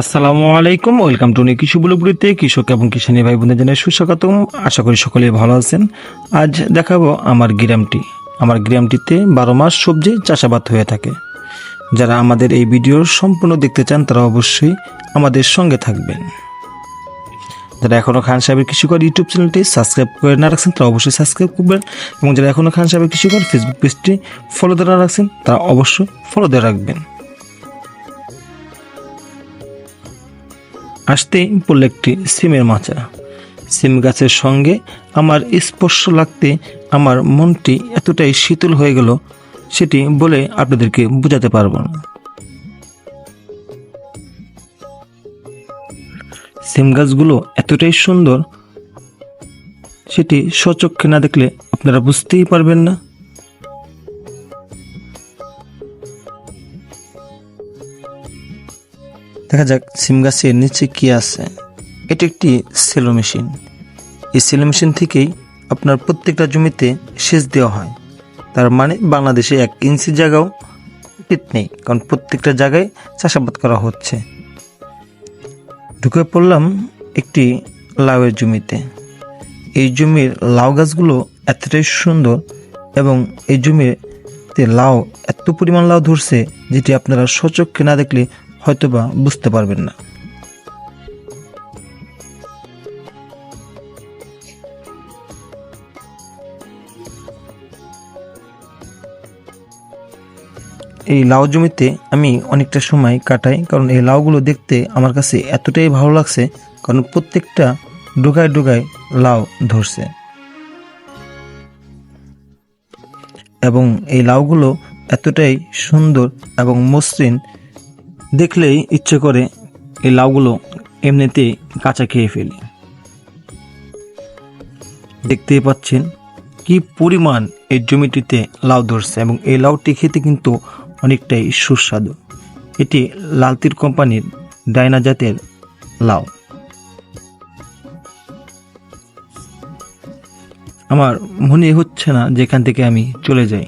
আসসালামু আলাইকুম, welcome to নি কৃষি বুলুপুরিতে কৃষক এবং কিষানী ভাই বোনদের জানাই সুস্বাগতম। আশা করি সকলেই ভালো আছেন। আজ দেখাবো আমার গ্রামটি। আমার গ্রামটিতে বারো মাস সবজি চাষাবাদ হয়ে থাকে। যারা আমাদের এই ভিডিও সম্পূর্ণ দেখতে চান, তারা অবশ্যই আমাদের সঙ্গে থাকবেন। যারা এখনও খান সাহেবের কৃষিকর ইউটিউব চ্যানেলটি সাবস্ক্রাইব করে না রাখছেন, তারা অবশ্যই সাবস্ক্রাইব করবেন। এবং যারা এখনও খান সাহেবের কৃষিকর ফেসবুক পেজটি ফলো না রাখছেন, তারা অবশ্যই ফলো দিয়ে রাখবেন। আসতেই পড়ল একটি সিমের মাচা। সিম গাছের সঙ্গে আমার স্পর্শ লাগতে আমার মনটি এতটাই শীতল হয়ে গেল, সেটি বলে আপনাদেরকে বোঝাতে পারব না। সিম গাছগুলো এতটাই সুন্দর, সেটি সচক্ষে না দেখলে আপনারা বুঝতেই পারবেন না। দেখা যাক, সিম গাছের নিচে কি আছে। এটি একটি সেলো মেশিন। এই সেলো মেশিন থেকেই আপনার প্রত্যেকটা জমিতে সেচ দেওয়া হয়। তার মানে বাংলাদেশে এক ইঞ্চি জায়গাও পিত নেই, কারণ প্রত্যেকটা জায়গায় চাষাবাদ করা হচ্ছে। ঢুকে পড়লাম একটি লাউয়ের জমিতে। এই জমির লাউ গাছগুলো এতটাই সুন্দর এবং এই জমিতে লাউ এত পরিমাণ লাউ ধরছে, যেটি আপনারা সচক্ষে না দেখলে হয়তোবা বুঝতে পারবেন না। এই লাউ জমিতে আমি অনেকটা সময় কাটাই, কারণ এই লাউগুলো দেখতে আমার কাছে এতটাই ভালো লাগছে, কারণ প্রত্যেকটা ডোগায় ডোগায় লাউ ধরছে। এবং এই লাউগুলো এতটাই সুন্দর এবং মসৃণ দেখলেই ইচ্ছে করে এই লাউগুলো এমনিতেই কাঁচা খেয়ে ফেলি। দেখতেই পাচ্ছেন কি পরিমাণ এই জমিটিতে লাউ ধরছে এবং এই লাউটি খেতে কিন্তু অনেকটাই সুস্বাদু। এটি লালতির কোম্পানির ডায়না জাতের লাউ। আমার মনে হচ্ছে না যে এখান থেকে আমি চলে যাই।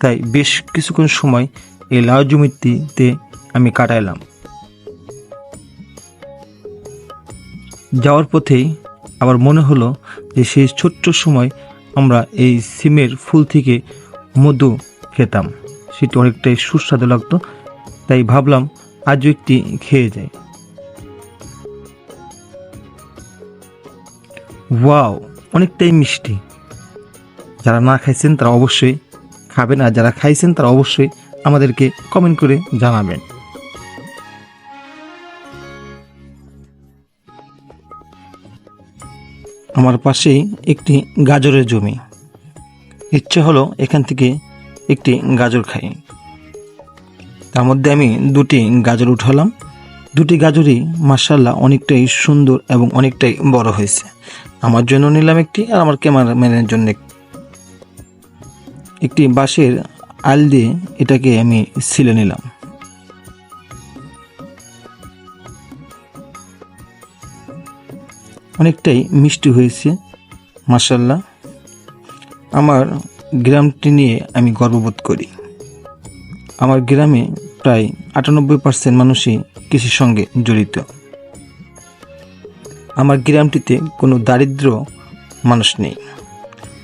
তাই বেশ কিছুক্ষণ সময় এই লাউ জমিটিতে আমি কাটাইলাম। যাওয়ার পথেই আবার মনে হলো যে সেই ছোট্ট সময় আমরা এই সিমের ফুল থেকে মধু খেতাম। সেটি অনেকটাই সুস্বাদু লাগতো, তাই ভাবলাম আজও একটি খেয়ে যাই। ওয়াও, অনেকটাই মিষ্টি। যারা না খাইছেন তারা অবশ্যই খাবেন, আর যারা খাইছেন তারা অবশ্যই আমাদেরকে কমেন্ট করে জানাবেন। আমার পাশেই একটি গাজরের জমি। ইচ্ছে হলো এখান থেকে একটি গাজর খাই। তার মধ্যে আমি দুটি গাজর উঠালাম। দুটি গাজরই মার্শাল্লাহ অনেকটাই সুন্দর এবং অনেকটাই বড় হয়েছে। আমার জন্য নিলাম একটি আর আমার ক্যামেরাম্যানের জন্য একটি। বাঁশের আল দিয়ে এটাকে আমি ছিলে নিলাম। অনেকটাই মিষ্টি হয়েছে মাসাল্লাহ আমার গ্রামটি নিয়ে আমি গর্ববোধ করি। আমার গ্রামে প্রায় আটানব্বই পার্সেন্ট মানুষই কৃষির সঙ্গে জড়িত। আমার গ্রামটিতে কোনো দারিদ্র মানুষ নেই।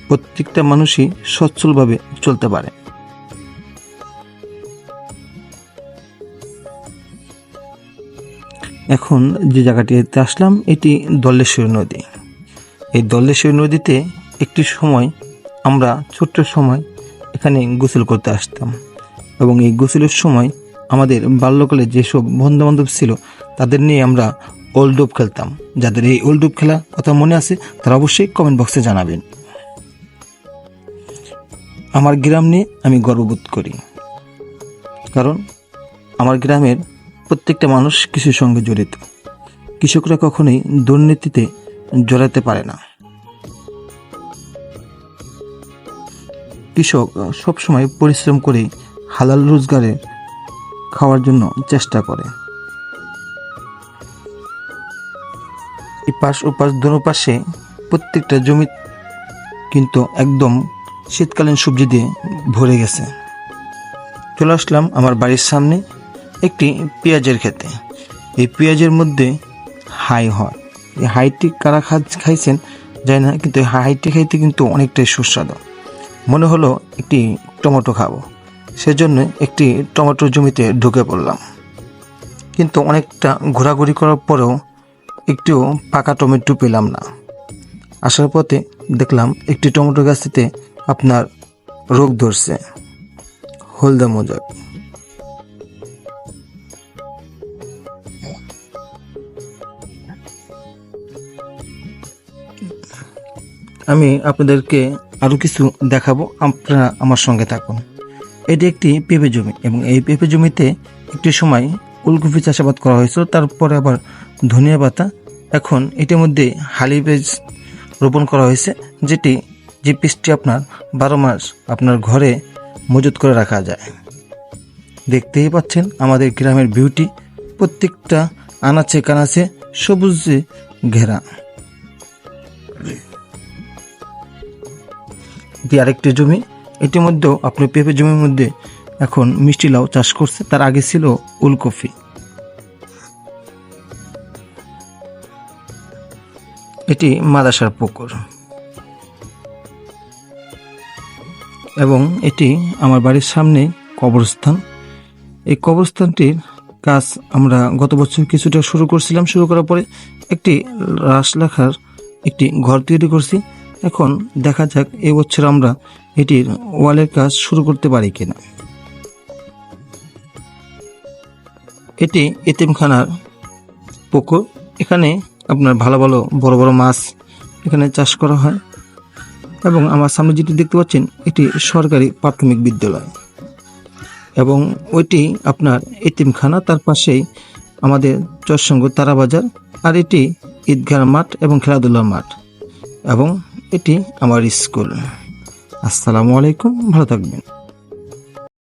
প্রত্যেকটা মানুষই সচ্ছলভাবে চলতে পারে। এখন যে জায়গাটিতে আসলাম, এটি দল্লেশ্বরী নদী। এই দল্লেশ্বরী নদীতে একটি সময় আমরা ছোট্ট সময় এখানে গোসল করতে আসতাম এবং এই গোসলের সময় আমাদের বাল্যকালে যেসব বন্ধুবান্ধব ছিল, তাদের নিয়ে আমরা ওল্ডোপ খেলতাম। যাদের এই ওল্ডোপ খেলা কথা মনে আছে, তারা অবশ্যই কমেন্ট বক্সে জানাবেন। আমার গ্রাম নিয়ে আমি গর্ববোধ করি। কারণ আমার গ্রামের প্রত্যেকটা মানুষ কৃষির সঙ্গে জড়িত। কৃষকরা কখনোই দুর্নীতিতে জড়াতে পারে না। কৃষক সবসময় পরিশ্রম করে হালাল রোজগারে খাওয়ার জন্য চেষ্টা করে। এই পাশ ও পাশ দোনো পাশে প্রত্যেকটা জমি কিন্তু একদম শীতকালীন সবজি দিয়ে ভরে গেছে। চলে আসলাম আমার বাড়ির সামনে। একটি পেঁয়াজের খেতে এই পেঁয়াজের মধ্যে হাই হয়। এই হাইটি কারা খাইছেন জানি না, কিন্তু হাইটি খাইতে কিন্তু অনেকটাই সুস্বাদু। মনে হলো একটি টমেটো খাব। সেজন্য একটি টমেটো জমিতে ঢুকে পড়লাম। কিন্তু অনেকটা ঘোরাঘুরি করার পরেও একটিও পাকা টমেটো পেলাম না। আসার পথে দেখলাম একটি টমেটো গাছটিতে আপনার রোগ ধরছে। হলদা মোজক। আমি আপনাদেরকে আরও কিছু দেখাবো। আপনারা আমার সঙ্গে থাকুন। এটি একটি পেঁপে জমি এবং এই পেঁপে জমিতে একটি সময় ফুলকপি চাষাবাদ করা হয়েছিল, তারপরে আবার ধনিয়া পাতা, এখন এটির মধ্যে হালি পেঁয়াজ রোপণ করা হয়েছে, যেটি যে পিসটি আপনার বারো মাস আপনার ঘরে মজুত করে রাখা যায়। দেখতেই পাচ্ছেন আমাদের গ্রামের বিউটি, প্রত্যেকটা আনাচে কানাচে সবুজে ঘেরা। এটি আরেকটি জমি। এটির মধ্যেও আপনি পেঁপে জমির মধ্যে এখন মিষ্টি লাউ চাষ করছে। তার আগে ছিল উলকপি এটি মাদাসার পুকুর। এবং এটি আমার বাড়ির সামনে কবরস্থান। এই কবরস্থানটির কাজ আমরা গত বছর কিছুটা শুরু করছিলাম। শুরু করার পরে একটি রাস লেখার একটি ঘর তৈরি করছি। এখন দেখা যাক এবছর আমরা এটির ওয়ালের কাজ শুরু করতে পারি কিনা। এটি এতিমখানার পুকুর। এখানে আপনার ভালো ভালো বড় বড় মাছ এখানে চাষ করা হয় এবং আমার সামনে যেটি দেখতে পাচ্ছেন, এটি সরকারি প্রাথমিক বিদ্যালয়। এবং ওইটি আপনার এতিমখানা, তার পাশেই আমাদের চরসঙ্গ তারাবাজার আর এটি ঈদগাহ মাঠ এবং খেলাধুলার মাঠ। এবং এটি আমার স্কুল। আসসালামু আলাইকুম ভালো থাকবেন।